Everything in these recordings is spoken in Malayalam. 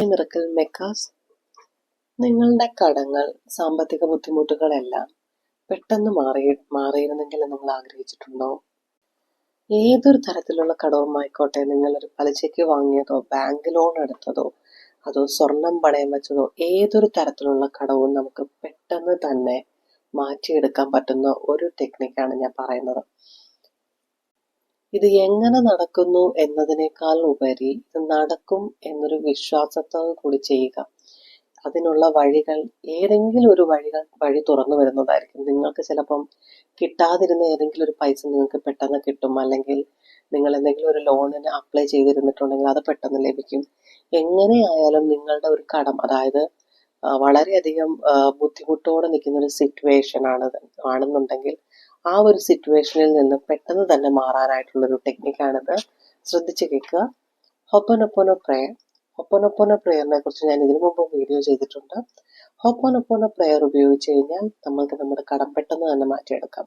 മിറക്കൽ മെക്കാസ്. നിങ്ങളുടെ കടങ്ങൾ സാമ്പത്തിക ബുദ്ധിമുട്ടുകളെല്ലാം പെട്ടെന്ന് മാറി മാറിയിരുന്നെങ്കിൽ നിങ്ങൾ ആഗ്രഹിച്ചിട്ടുണ്ടോ? ഏതൊരു തരത്തിലുള്ള കടവും ആയിക്കോട്ടെ നിങ്ങളൊരു പലിശയ്ക്ക് വാങ്ങിയതോ ബാങ്ക് ലോൺ എടുത്തതോ അതോ സ്വർണം പണയം വെച്ചതോ ഏതൊരു തരത്തിലുള്ള കടവും നമുക്ക് പെട്ടെന്ന് തന്നെ മാറ്റിയെടുക്കാൻ പറ്റുന്ന ഒരു ടെക്നിക്കാണ് ഞാൻ പറയുന്നത്. ഇത് എങ്ങനെ നടക്കുന്നു എന്നതിനേക്കാൾ ഉപരി ഇത് നടക്കും എന്നൊരു വിശ്വാസത്തോടു കൂടി ചെയ്യുക. അതിനുള്ള വഴികൾ ഏതെങ്കിലും ഒരു വഴികൾ വഴി തുറന്നു വരുന്നതായിരിക്കും. നിങ്ങൾക്ക് ചിലപ്പം കിട്ടാതിരുന്ന ഏതെങ്കിലും ഒരു പൈസ നിങ്ങൾക്ക് പെട്ടെന്ന് കിട്ടും. അല്ലെങ്കിൽ നിങ്ങൾ എന്തെങ്കിലും ഒരു ലോണിന് അപ്ലൈ ചെയ്തിരുന്നിട്ടുണ്ടെങ്കിൽ അത് പെട്ടെന്ന് ലഭിക്കും. എങ്ങനെയായാലും നിങ്ങളുടെ ഒരു കടം അതായത് വളരെയധികം ബുദ്ധിമുട്ടോടെ നിൽക്കുന്ന ഒരു സിറ്റുവേഷൻ ആണ് ആണെന്നുണ്ടെങ്കിൽ ആ ഒരു സിറ്റുവേഷനിൽ നിന്ന് പെട്ടെന്ന് തന്നെ മാറാനായിട്ടുള്ളൊരു ടെക്നിക്കാണിത് ശ്രദ്ധിച്ച് കേൾക്കുക. ഹൊപ്പനൊപ്പനോ പ്രയർ ഹൊപ്പനൊപ്പൊനോ പ്രയറിനെ കുറിച്ച് ഞാൻ ഇതിനു മുമ്പ് വീഡിയോ ചെയ്തിട്ടുണ്ട്. ഹൊപ്പനൊപ്പന പ്രയർ ഉപയോഗിച്ച് കഴിഞ്ഞാൽ നമ്മൾക്ക് നമ്മുടെ കടം പെട്ടെന്ന് തന്നെ മാറ്റിയെടുക്കാം.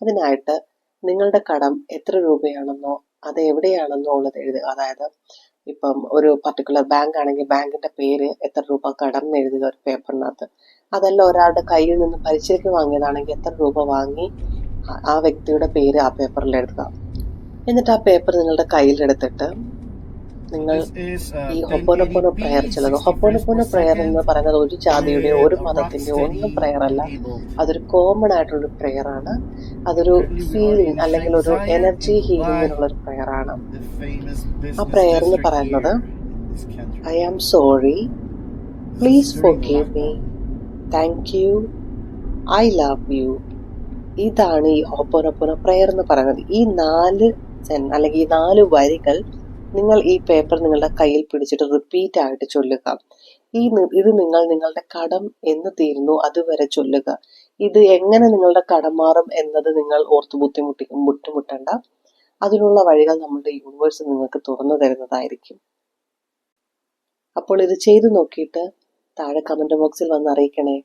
അതിനായിട്ട് നിങ്ങളുടെ കടം എത്ര രൂപയാണെന്നോ അത് എവിടെയാണെന്നോ ഉള്ളത് എഴുതുക. അതായത് ഇപ്പം ഒരു പർട്ടിക്കുലർ ബാങ്ക് ആണെങ്കിൽ ബാങ്കിന്റെ പേര് എത്ര രൂപ കടം എന്ന് എഴുതുക ഒരു പേപ്പറിനകത്ത് അതല്ല ഒരാളുടെ കയ്യിൽ നിന്ന് പലിശയ്ക്ക് വാങ്ങിയതാണെങ്കിൽ എത്ര രൂപ വാങ്ങി ആ- വ്യക്തിയുടെ പേര് ആ പേപ്പറിൽ എഴുതുക. എന്നിട്ട് ആ പേപ്പർ നിങ്ങളുടെ കയ്യിലെടുത്തിട്ട് നിങ്ങൾ ഈ ഹൊപ്പോനൊപ്പോന പ്രയർ ചെല്ലുക ഹൊപ്പോനൊപ്പോന പ്രയർ എന്ന് പറയുന്നത് ഒരു ജാതിയുടെയോ ഒരു മതത്തിന്റെയോ ഒന്നും പ്രയർ അല്ല. അതൊരു കോമൺ ആയിട്ടുള്ളൊരു പ്രയർ ആണ്. അതൊരു ഫീലിംഗ് അല്ലെങ്കിൽ ഒരു എനർജി ഹീലിംഗിനുള്ള ഒരു പ്രയർ ആണ്. ആ പ്രയർ എന്ന് പറയുന്നത് I am sorry please forgive me thank you I love you ഇതാണ് ഈ ഹോപ്പോനൊപ്പോനോ പ്രയർ എന്ന് പറയുന്നത്. ഈ നാല് അല്ലെങ്കിൽ ഈ നാല് വരികൾ നിങ്ങൾ ഈ പേപ്പർ നിങ്ങളുടെ കയ്യിൽ പിടിച്ചിട്ട് റിപ്പീറ്റ് ആയിട്ട് ചൊല്ലുക. ഈ ഇത് നിങ്ങൾ നിങ്ങളുടെ കടം എന്ന് തീരുന്നു അതുവരെ ചൊല്ലുക. ഇത് എങ്ങനെ നിങ്ങളുടെ കടം മാറും എന്നത് നിങ്ങൾ ഓർത്ത് ബുദ്ധിമുട്ടി ബുദ്ധിമുട്ടണ്ട. അതിനുള്ള വഴികൾ നമ്മുടെ യൂണിവേഴ്സ് നിങ്ങൾക്ക് തുറന്നു തരുന്നതായിരിക്കും. അപ്പോൾ ഇത് ചെയ്തു നോക്കിയിട്ട് താഴെ കമന്റ് ബോക്സിൽ വന്ന് അറിയിക്കണേ.